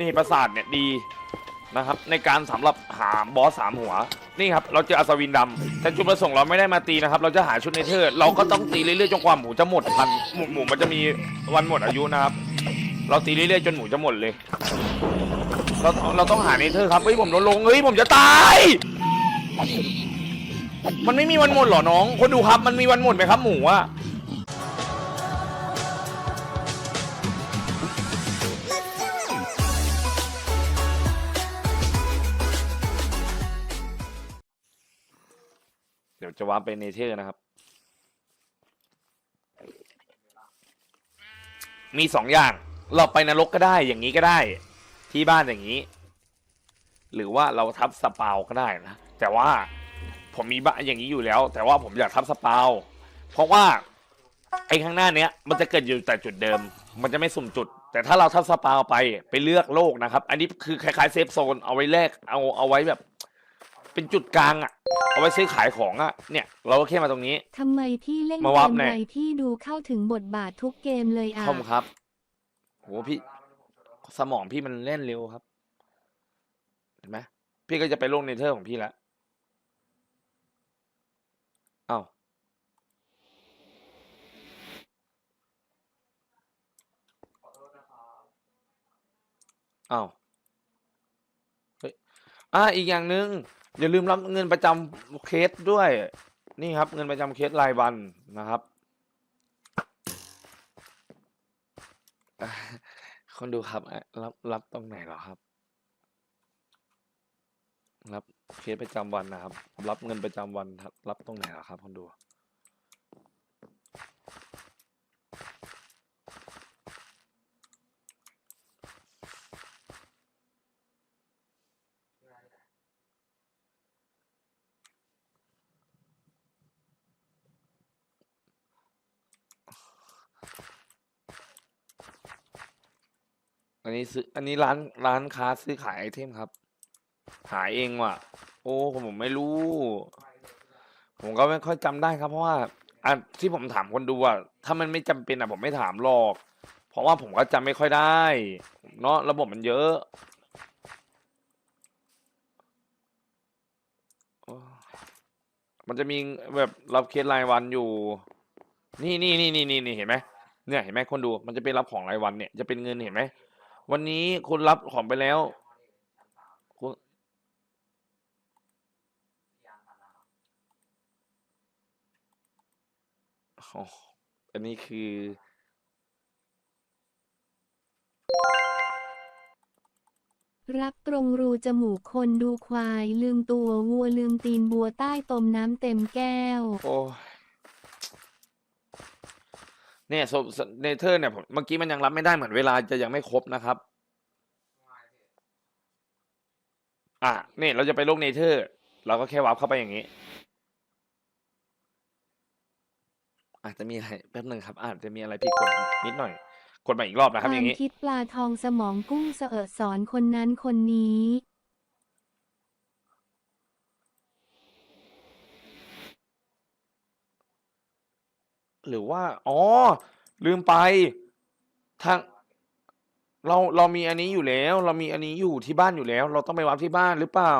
นี่ประสาทเนี่ยดีนะครับในการสำหรับหาบอสสามหัวนี่ครับเราเจออัศวินดำแต่จุดประสงค์เราไม่ได้มาตีนะครับ เราจะหาชุดเนเธอร์เราก็ต้องตีเรื่อยๆจนกว่าหมูจะหมดพันหมูหมูมันจะมีวันหมดอายุนะครับ เราตีเรื่อยๆจนหมูจะหมดเลย เราเราต้องหาเนเธอร์ครับเฮ้ยผมโดนลงเฮ้ยผมจะตาย มันไม่มีวันหมดเหรอน้อง คนดูครับมันมีวันหมดไหมครับหมูอะ จะวาร์ปไปเนเธอร์นะครับ มีสองอย่าง เราไปนรกก็ได้อย่างนี้ก็ได้ ที่บ้านอย่างนี้ หรือว่าเราทับสปาวก็ได้นะ แต่ว่าผมมีบ้านอย่างนี้อยู่แล้ว แต่ว่าผมอยากทับสปาวเพราะว่าไอ้ข้างหน้าเนี้ยมันจะเกิดอยู่แต่จุดเดิม มันจะไม่สุ่มจุด แต่ถ้าเราทับสปาวไปไปเลือกโลกนะครับ อันนี้คือคล้ายๆเซฟโซนเอาไว้แลกเอาเอาไว้แบบ เป็นจุดกลางอะเอาไว้ซื้อขายของอะเนี่ย เราก็แค่มาตรงนี้ ทำไมพี่เล่นมาเกวับมหน่อยไรพี่ดูเข้าถึงบทบาททุกเกมเลยอะ คอมครับโหพี่ สมองพี่มันเล่นเร็วครับ เห็นไหมพี่ก็จะไปลงเนเธอร์ของพี่แล้วเอ้าเอ้าเฮ้ยอ่าอีกอย่างหนึ่ง อย่าลืมรับเงินประจำเคสด้วย นี่ครับ เงินประจำเคสรายวันนะครับ คนดูครับ รับรับตรงไหนเหรอครับ รับเคสประจำวันนะครับ รับเงินประจำวันรับรับตรงไหนเหรอครับ คนดู อันนี้ซื้ออันนี้ร้านร้านค้าซื้อขายไอเทมครับ หาเองว่ะ โอ้ผมไม่รู้ ผมก็ไม่ค่อยจำได้ครับ เพราะว่าอะที่ผมถามคนดูอะถ้ามันไม่จำเป็นอะผมไม่ถามหรอก เพราะว่าผมก็จำไม่ค่อยได้ เนาะระบบมันเยอะโอ้มันจะมีแบบรับเคสรายวันอยู่ นี่นี่นี่นี่นี่นี่เห็นไหมเนี่ยเห็นไหมคนดูมันจะเป็นรับของรายวันเนี่ยจะเป็นเงินเห็นไหม วันนี้คุณรับของไปแล้วคุณอ๋ออันนี้คือ รักตรงรูจมูกคนดูควาย ลืมตัววัวลืมตีนบัวใต้ต้มน้ำเต็มแก้ว โอ้ย เนี่ยโซเนเธอร์เนี่ยผมเมื่อกี้มันยังรับไม่ได้เหมือนเวลาจะยังไม่ครบนะครับ อะเนี่ยเราจะไปโลกเนเธอร์ เราก็แค่วาร์ปเข้าไปอย่างนี้ อาจจะมีอะไรแป๊บหนึ่งครับ อาจจะมีอะไรผิดกฎนิดหน่อยกดใหมาอีกรอบนะครับ อย่างนี้คิดปลาทองสมองกุ้งเสอะสอนคนนั้นคนนี้ หรือว่า อ๋อ ลืมไปทางเราเรามีอันนี้อยู่แล้ว เรามีอันนี้อยู่ที่บ้านอยู่แล้ว เราต้องไปวัดที่บ้านหรือเปล่า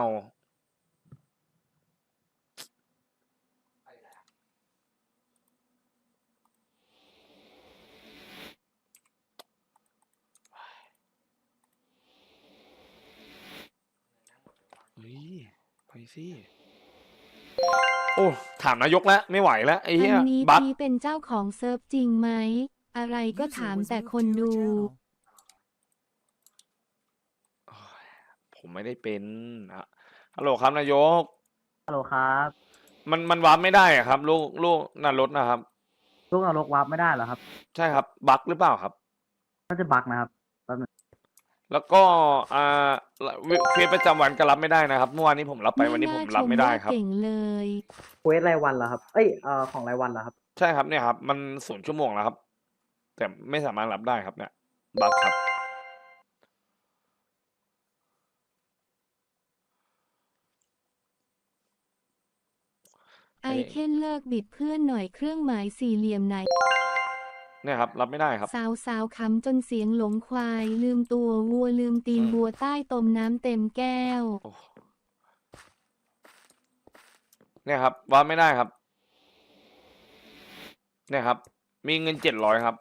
เฮ้ย ไปสิ โอ้ถามนายกแล้วไม่ไหวแล้วไอ้อัเหี้ยนนี้บั๊กพี่เป็นเจ้าของเซิร์ฟจริงไหม อะไรก็ถามแต่คนดูโอ้ยผมไม่ได้เป็นอะฮัลโหลครับนายก ฮัลโหลครับมันมันวาร์ปไม่ได้อะครับ ลูกลูกนารถนะครับ ลูกนรกวาร์ปไม่ได้เหรอครับใช่ครับบั๊กหรือเปล่าครับ น่าจะบั๊กนะครับแป๊บนึงแล้วก็อ่า เวเฟซประจำวันก็รับไม่ได้นะครับเมื่อวานนี้ผมรับไปวันนี้ผมรับไม่ได้ครับ เก่งเลยเควสรายวันเหรอครับ เอ้ยเอ่อของรายวันเหรอครับ ใช่ครับเนี่ยครับ มันศูนย์ชั่วโมงแล้วครับ แต่ไม่สามารถรับได้ครับเนี่ยบั๊กครับ ไอเคนเลิกบิดเพื่อนหน่อยเครื่องหมายสี่เหลี่ยมไหน เนี่ยครับรับไม่ได้ครับ สาวสาวๆขำจนเสียงหลงควาย ลืมตัววัวลืมตีนอืม บัวใต้ต้มน้ำเต็มแก้ว โอ้เนี่ยครับวัดไม่ได้ครับ เนี่ยครับ มีเงินเจ็ดร้อยครับ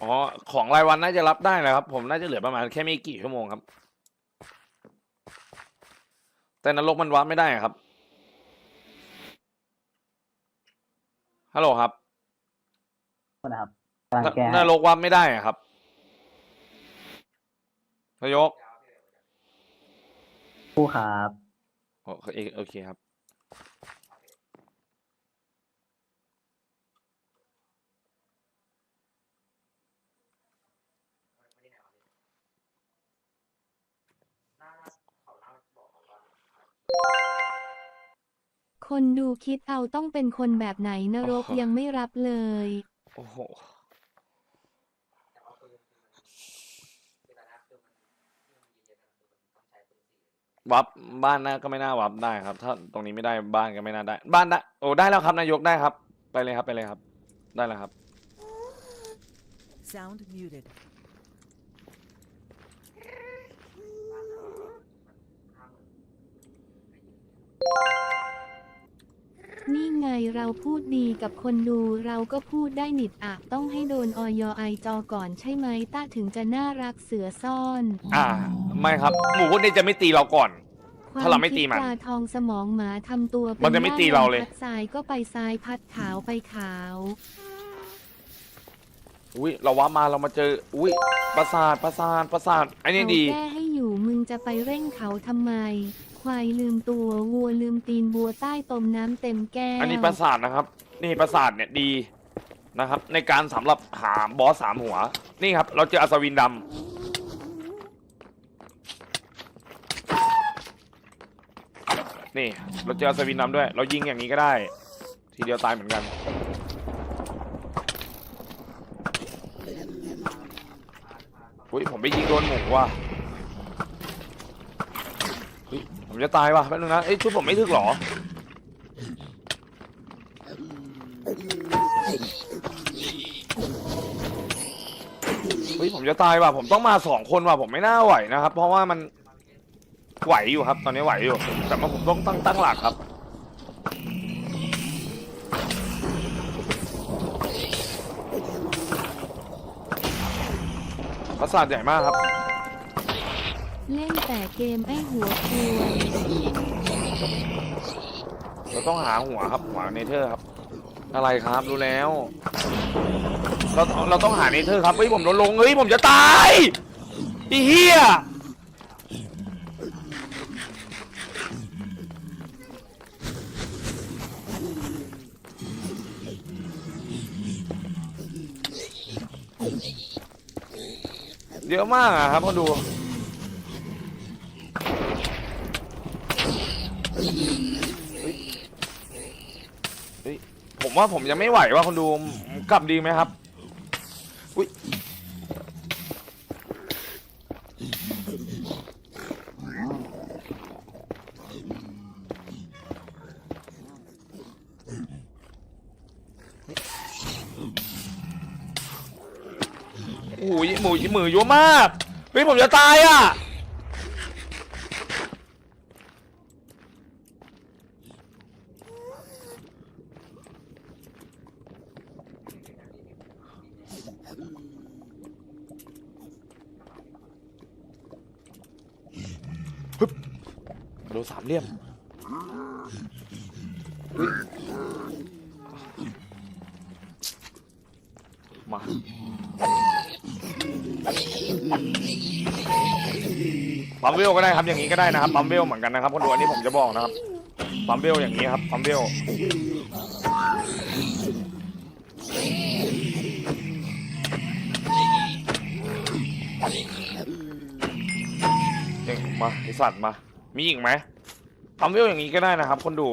อ๋อ ของรายวันน่าจะรับได้นะครับ ผมน่าจะเหลือประมาณแค่ไม่กี่ชั่วโมงครับ แต่นรกมันวัดไม่ได้ครับ ฮัลโหลครับนะครับกำลังนแก้นรกวัดไม่ได้อะครับนายกคู่ครับโอเคโอเคครับ คนดูคิดเอาต้องเป็นคนแบบไหนนรกโอ้โหยังไม่รับเลย โอ้โห วับบ้านน่าก็ไม่น่าวับได้ครับ ถ้าตรงนี้ไม่ได้บ้านก็ไม่น่าได้ บ้านได้โอ้ได้แล้วครับนายกได้ครับ ไปเลยครับไปเลยครับ ได้แล้วครับ Sound muted. นี่ไงเราพูดดีกับคนดูเราก็พูดได้นิดอะต้องให้โดนออยไอจอก่อนใช่ไหมต้าถึงจะน่ารักเสือซ่อน อ่า ไม่ครับ หมูพวกนี้จะไม่ตีเราก่อน ถ้าเราไม่ตีมันควคิดปลาทองสมองหมาทำตัวเป็มันจะไม่ตีเราเลย พัดซ้ายก็ไปซ้ายพัดขาวไปขาว อุ้ยเราวับมาเรามาเจอ อุ้ยประสาทประสาทประสาทไอ้นี่ดี เขาแก้ให้อยู่มึงจะไปเร่งเขาทำไม ควายลืมตัววัวลืมตีนบัวใต้ต้มน้ำเต็มแก้วอันนี้ประสาทนะครับ นี่ประสาทเนี่ยดีนะครับ ในการสำหรับหาบอสสามหัว นี่ครับ เราเจออัศวินดำนี่ เราเจออัศวินดำด้วย เรายิงอย่างนี้ก็ได้ ทีเดียวตายเหมือนกัน อุ้ยผมไปยิงโดนหมูว่ะเฮ้ยผม จะตายว่ะแป๊บนึงนะเอ้ยชุดผมไม่ถึกหรอ เฮ้ยผมจะตายว่ะผมต้องมาสองคนว่ะผมไม่น่าไหวนะครับ เพราะว่ามันไหวอยู่ครับ ตอนนี้ไหวอยู่ แต่ว่าผมต้องตั้งตั้งหลักครับ ประสาทใหญ่มากครับ เล่นแต่เกมไอ้หัวควรเราต้องหาหัวครับหัวเนเธอร์ครับ อะไรครับรู้แล้ว เราเราต้องหาเนเธอร์ครับเฮ้ยผมโดนลงเฮ้ยผมจะตายอีเหี้ยเยอะมากอะครับมาดู ผมว่าผมยังไม่ไหวว่าคนดูกลับดีไหมครับอุ้ยโอ้ยหมูหมือเยอะมากเฮ้ยผมจะตายอะามเหลี่ยมมาปั๊มเวลก็ได้ครับอย่างนี้ก็ได้นะครับปั๊มเวลเหมือนกันนะครับคนดูอันนี้ผมจะบอกนะครับปั๊มเวลอย่างนี้ครับปั๊มเวลเก่งมาไอสัตว์มา มีอีกไหม ปั๊มเวลอย่างนี้ก็ได้นะครับ คนดู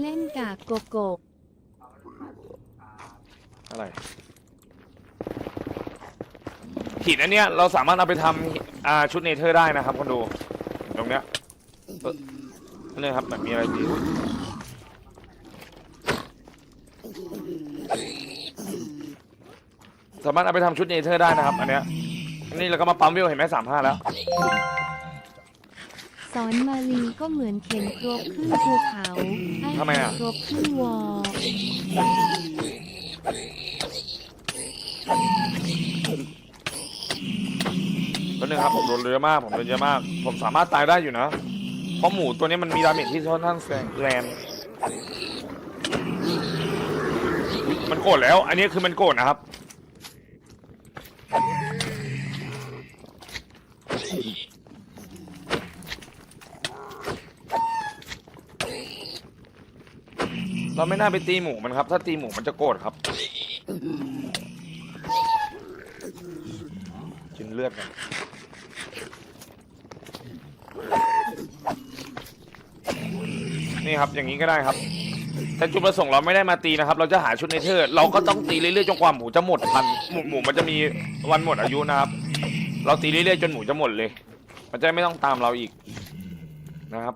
เล่นกากโกโกกอะไรหินอันเนี้ยเราสามารถเอาไปทำอ่าชุดเนเธอร์ได้นะครับ คนดู ตรงเนี้ยเออนี่ครับแบบมีอะไรดีสามารถเอาไปทำชุดเนเธอร์ได้นะครับ อันเนี้ยอันนี้เราก็มาปั๊มวิวเห็นไหมสามห้าแล้ว สอนมาลีก็เหมือนเข็นครกขึ้นภูเขาให้ทำไมอะ ครกขึ้นวอก็นึงครับผมโดนเยอะมากผมโดนเยอะมาก ผมสามารถตายได้อยู่นะ เพราะหมูตัวนี้มันมีดาเมจที่ค่อนข้างแรงอุ๊ยมันโกรธแล้ว อันนี้คือมันโกรธนะครับ เราไม่น่าไปตีหมูมันครับ ถ้าตีหมูมันจะโกรธครับกินเลือดกันนี่ครับอย่างนี้ก็ได้ครับ แต่จุดประสงค์เราไม่ได้มาตีนะครับ เราจะหาชุดในเธอร์ เราก็ต้องตีเรื่อยๆจนกว่าหมูจะหมดพันหมูหมูมันจะมีวันหมดอายุนะครับ เราตีเรื่อยๆจนหมูจะหมดเลย มันจะไม่ต้องตามเราอีกนะครับ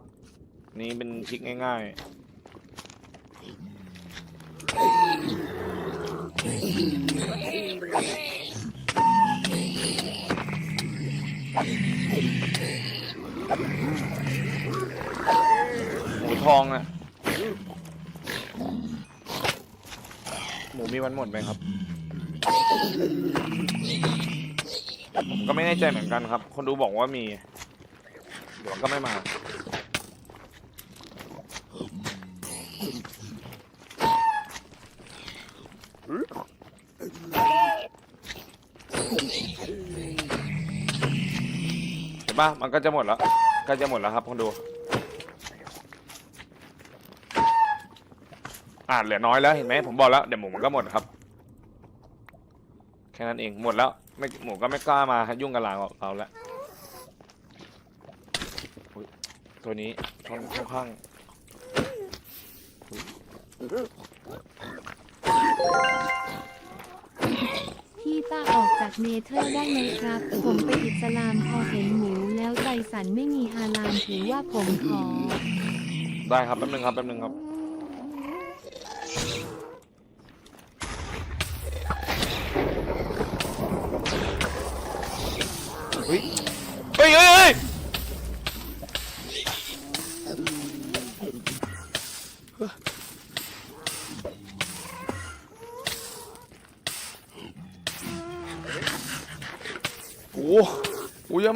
นี่เป็นทริกง่าย ๆ หมูทองอะหมูมีวันหมดไหมครับ ผมก็ไม่แน่ใจเหมือนกันครับ คนดูบอกว่ามีเดี๋ยวก็ไม่มา ปะมันก็จะหมดแล้วก็จะหมดแล้วครับคนดู อ่าเหลือน้อยแล้วเห็นไหมผมบอกแล้วเดี๋ยวหมูมันก็หมดครับ แค่นั้นเองหมดแล้วไม่หมูก็ไม่กล้ามายุ่งกับเราเราแล้วตัวนี้ชนค่อนข้างพี่ต้าออกจากเนเธอร์ได้ไหมครับ ผมไปอิสลามพอเห็นหมู แล้วใจสันไม่มีฮาลามถือว่าผมขอ ได้ครับแป๊บนึงครับแป๊บนึงครับ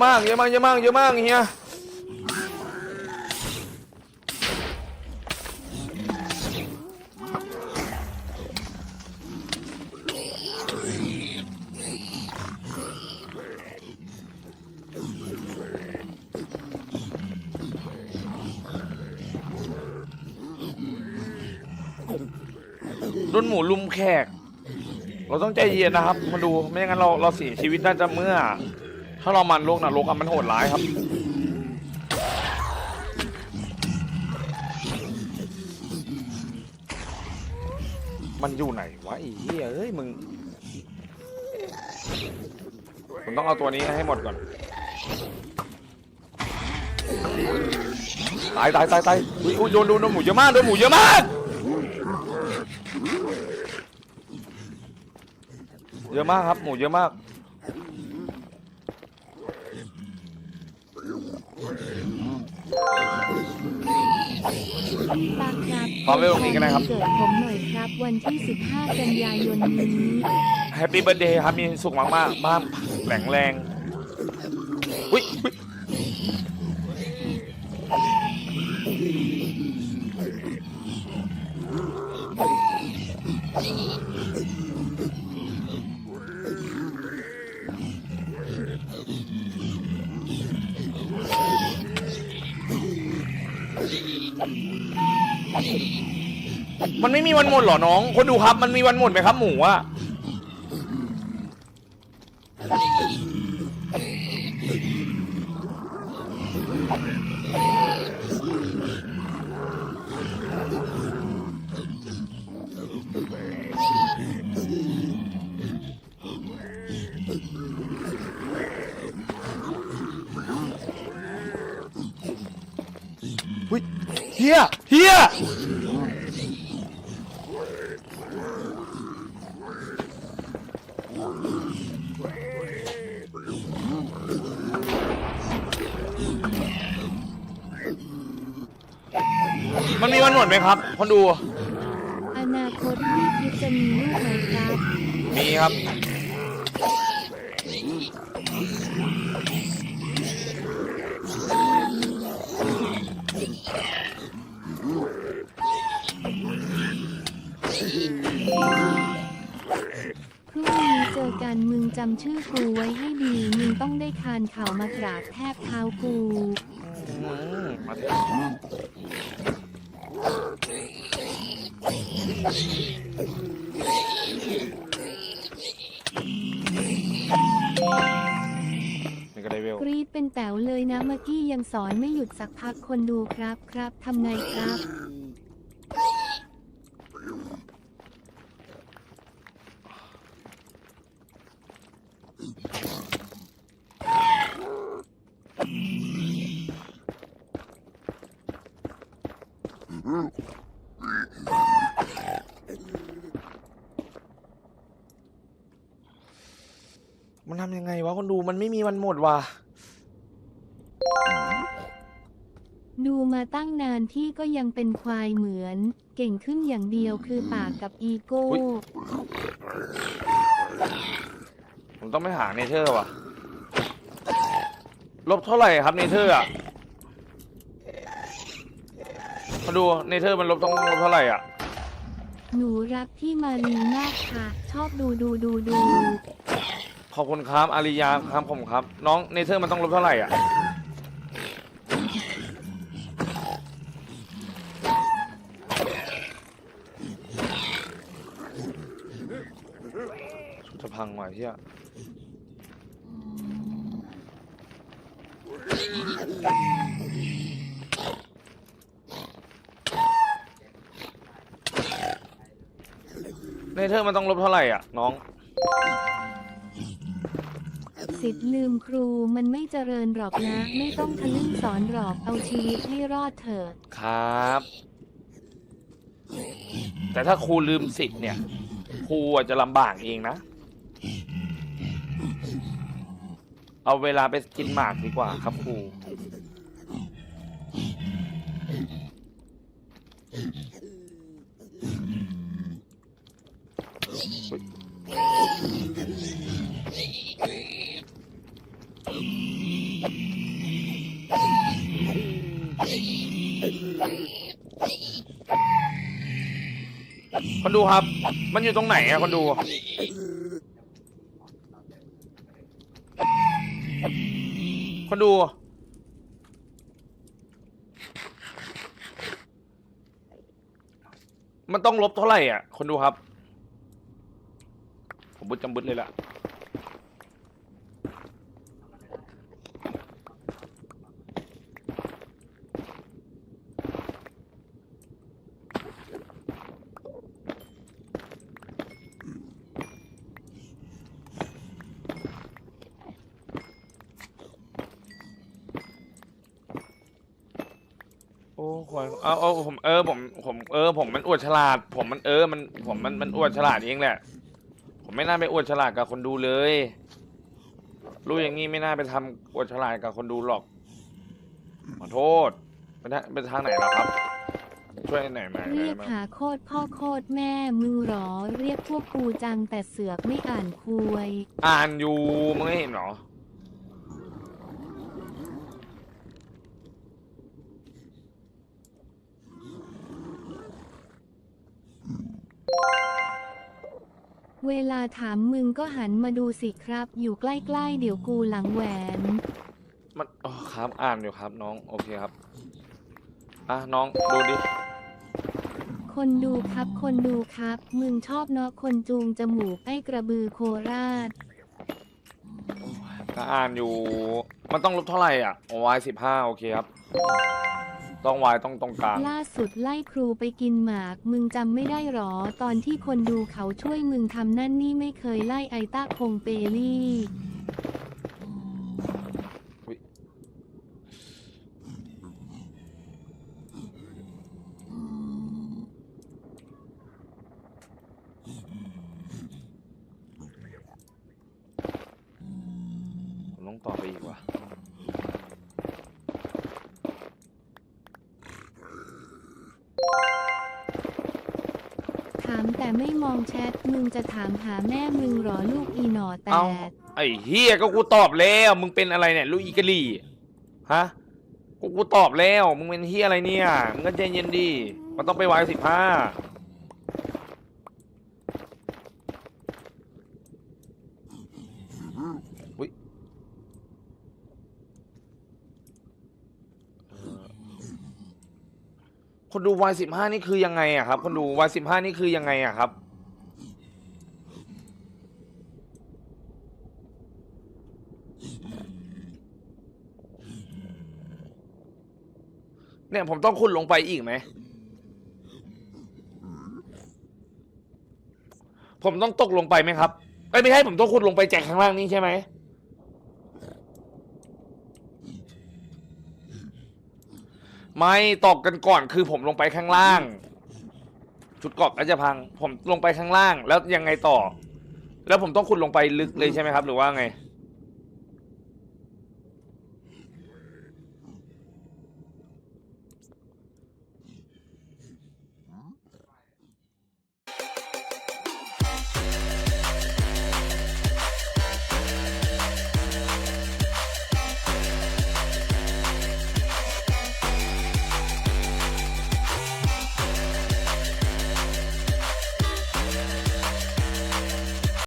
มากเยอะมากเยอะมากเยอะมากเฮียโดนหมูลุมแขก เราต้องใจเย็นนะครับ มาดูไม่อย่างนั้นเราเราเสียชีวิตน่าจะเมื่อ ถ้าเรามันโลกนะโลกอะมันโหดร้ายครับ มันอยู่ไหนวะไอ้เหี้ยเอ้ยมึงผมต้องเอาตัวนี้ให้หมดก่อน ตายตายตายตายอุ้ยอุยโดนโดนโดนหมูเยอะมากโดนหมูเยอะมากเยอะมากครับหมูเยอะมาก ตาครับขอเวลนี้ก็ได้ครับ เกิดผมหน่อยครับ วันที่ 15 กันยายนนี้ แฮปปี้เบิร์ดเดย์ครับมีสุขมากมากๆบ้านแข็งแรง อุ้ยอุ๊ย มันไม่มีวันหมดเหรอน้อง คนดูครับ มันมีวันหมดไหมครับหมูอะ เฮียเฮียมันมีวันหมด ไหมครับคนดู อนาคตพี่คิดจะมีลูกไหมครับมีครับ พรุ่งนี้เจอกันมึงจำชื่อกูไว้ให้ดี มึงต้องได้คานเข่ามากราบแทบเท้ากู ยังสอนไม่หยุดสักพักคนดูครับครับทำไงครับ มันทำยังไงวะคนดูมันไม่มีวันหมดว่ะ ดูมาตั้งนานพี่ก็ยังเป็นควายเหมือน เก่งขึ้นอย่างเดียวคือปากกับอีโก้ อุ๊ยผมต้องไปหาเนเธอร์ว่ะ ลบเท่าไหร่ครับเนเธอร์อะ มาดูเนเธอร์มันลบต้องลบเท่าไหร่อะ หนูรักพี่มาลีมากค่ะ ชอบดูดูดูดู ขอบคุณครับอาริยาครับผมครับ น้องเนเธอร์มันต้องลบเท่าไหร่อะ จะพังว่ะเฮียเนเธอร์มันต้องลบเท่าไหร่อะ น้องสิทธิ์ลืมครูมันไม่เจริญหรอกนะ ไม่ต้องทะลึ่งสอนหรอกเอาชีวิตให้รอดเถิดครับ แต่ถ้าครูลืมสิทธิ์เนี่ยค รูอาจจะลำบากเองนะ เอาเวลาไปกินหมากดีกว่าครับครู คนดูครับ มันอยู่ตรงไหนอะคนดู คนดู มันต้องลบเท่าไหร่อะ คนดูครับ ผมบุดจำบุดเลยล่ะ ควายเอาเอาผมเออผมผมเออผมมันอวดฉลาด ผมมันเออมันผมมันมันอวดฉลาดเองแหละ ผมไม่น่าไปอวดฉลาดกับคนดูเลย รู้อย่างงี้ไม่น่าไปทำอวดฉลาดกับคนดูหรอก ขอโทษไปทางไปทางไหนล่ะครับ ช่วยหน่อยไหมเรียกได้ไหมหาโคตรพ่อโคตรแม่มึงหรอ เรียกพวกกูจังแต่เสือกไม่อ่านคุย อ่านอยู่มึงไม่เห็นเหรอ เวลาถามมึงก็หันมาดูสิครับ อยู่ใกล้ๆ เดี๋ยวกูหลังแหวน มันอ๋อครับอ่านอยู่ครับ น้องโอเคครับอะน้องดูดิคนดูครับ คนดูครับ มึงชอบเนาะคนจูงจมูกไอ้กระบือโคราช ก็อ่านอยู่ มันต้องลบเท่าไหร่อะวายสิบห้าโอเคครับ ต้องวายต้องตรงกลาง ล่าสุดไล่ครูไปกินหมาก มึงจำไม่ได้หรอ ตอนที่คนดูเขาช่วยมึงทำนั่นนี่ไม่เคยไล่ไอต้าคงเปรี่ จะถามหาแม่มึงเหรอลูกอีหนอแตเอ้าดไอ้เฮียก็กูตอบแล้วมึงเป็นอะไรเนี่ยลูกอีกะลี่ฮะกูกูตอบแล้วมึงเป็นเฮียอะไรเนี่ยมึงก็ใจเย็นดิมันต้องไปวายสิบห้าอุ้ยเอ่อคนดูวายสิบห้านี่คือยังไงอะครับ คนดูวายสิบห้านี่คือยังไงอะครับ เนี่ยผมต้องขุดลงไปอีกไหม ผมต้องตกลงไปไหมครับเอ้ยไม่ใช่ผมต้องขุดลงไปแจกข้างล่างนี่ใช่ไหมไม่ตอกกันก่อนคือผมลงไปข้างล่าง ชุดเกาะก็จะพัง ผมลงไปข้างล่าง แล้วยังไงต่อ แล้วผมต้องขุดลงไปลึกเลยใช่ไหมครับ หรือว่าไง